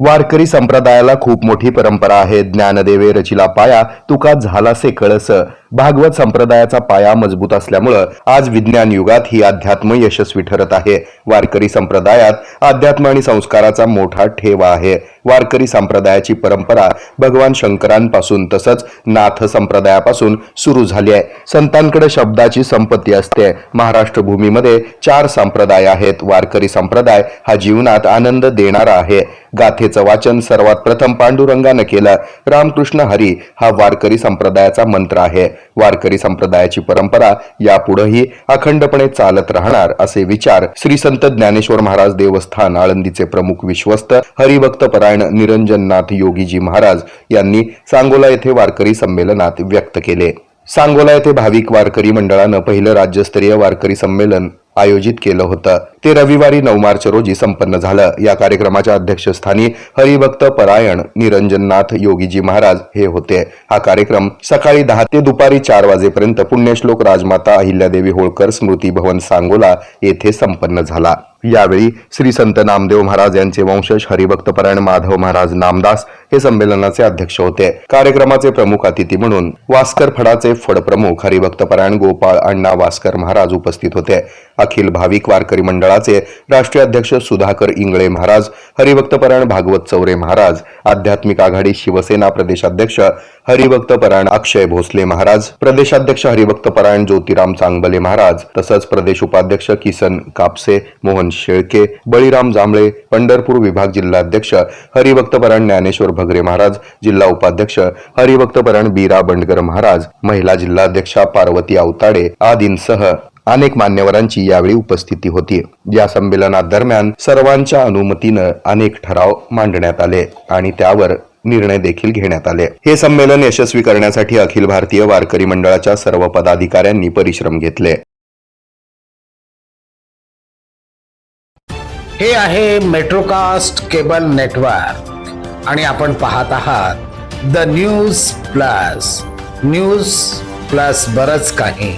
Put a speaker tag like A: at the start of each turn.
A: वारकरी संप्रदायाला खूप मोठी परंपरा आहे. ज्ञानदेवे रचिला पाया तुका झालासे कळस. भागवत संप्रदायाचा पाया मजबूत असल्यामुळं आज विज्ञान युगात ही अध्यात्म यशस्वी ठरत आहे. वारकरी संप्रदायात अध्यात्म आणि संस्काराचा मोठा ठेवा आहे. वारकरी संप्रदायाची परंपरा भगवान शंकरांपासून तसंच नाथ संप्रदायापासून सुरू झाली आहे. संतांकडे शब्दाची संपत्ती असते. महाराष्ट्र भूमीमध्ये चार संप्रदाय आहेत. वारकरी संप्रदाय हा जीवनात आनंद देणारा आहे. गाथेचं वाचन सर्वात प्रथम पांडुरंगानं केलं. रामकृष्ण हरी हा वारकरी संप्रदायाचा मंत्र आहे. वारकरी संप्रदायाची परंपरा यापुढेही अखंडपणे चालत राहणार असे विचार श्री संत ज्ञानेश्वर महाराज देवस्थान आळंदीचे प्रमुख विश्वस्त हरिभक्त परायण निरंजननाथ योगीजी महाराज यांनी सांगोला येथे वारकरी संमेलनात व्यक्त केले. सांगोला येथे भाविक वारकरी मंडळानं पहिलं राज्यस्तरीय वारकरी संमेलन आयोजित केलं होतं. ते रविवारी नऊ मार्च रोजी संपन्न झालं. या कार्यक्रमाच्या अध्यक्षस्थानी हरिभक्त परायण निरंजननाथ योगीजी महाराज हे होते. हा कार्यक्रम सकाळी दहा ते दुपारी चार वाजेपर्यंत पुण्यश्लोक राजमाता अहिल्यादेवी होळकर स्मृती भवन सांगोला येथे संपन्न झाला. यावेळी श्री संत नामदेव महाराज यांचे वंशज हरिभक्त परायण माधव महाराज नामदास हे संमेलनाचे अध्यक्ष होते. कार्यक्रमाचे प्रमुख अतिथी म्हणून वास्कर फडाचे फडप्रमुख हरिभक्त परायण गोपाळ अण्णा वास्कर महाराज उपस्थित होते. अखिल भाविक वारकरी मंडळाचे राष्ट्रीय अध्यक्ष सुधाकर इंगळे महाराज हरिभक्तपरायण भागवत चौरे महाराज आध्यात्मिक आघाडी शिवसेना प्रदेशाध्यक्ष हरिभक्त परायण अक्षय भोसले महाराज प्रदेशाध्यक्ष हरिभक्त परायण ज्योतिराम चांगबले महाराज तसंच प्रदेश उपाध्यक्ष किसन कापसे मोहन शेळके बळीराम जांभळे पंढरपूर विभाग जिल्हाध्यक्ष हरिभक्तपरायण ज्ञानेश्वर भगरे महाराज जिल्हा उपाध्यक्ष हरिभक्तपरायण बीरा बंडगर महाराज महिला जिल्हाध्यक्षा पार्वती आवताडे आदींसह अनेक मान्यवरांची यावेळी उपस्थिती होती. या संमेलनादरम्यान सर्वांच्या अनुमतीनं अनेक ठराव मांडण्यात आले आणि त्यावर निर्णय देखील घेण्यात आले. हे संमेलन यशस्वी करण्यासाठी अखिल भारतीय वारकरी मंडळाच्या सर्व पदाधिकाऱ्यांनी परिश्रम घेतले.
B: हे आहे मेट्रोकास्ट केबल नेटवर्क आणि आपण पाहत आहात the News Plus. News Plus बरच काही.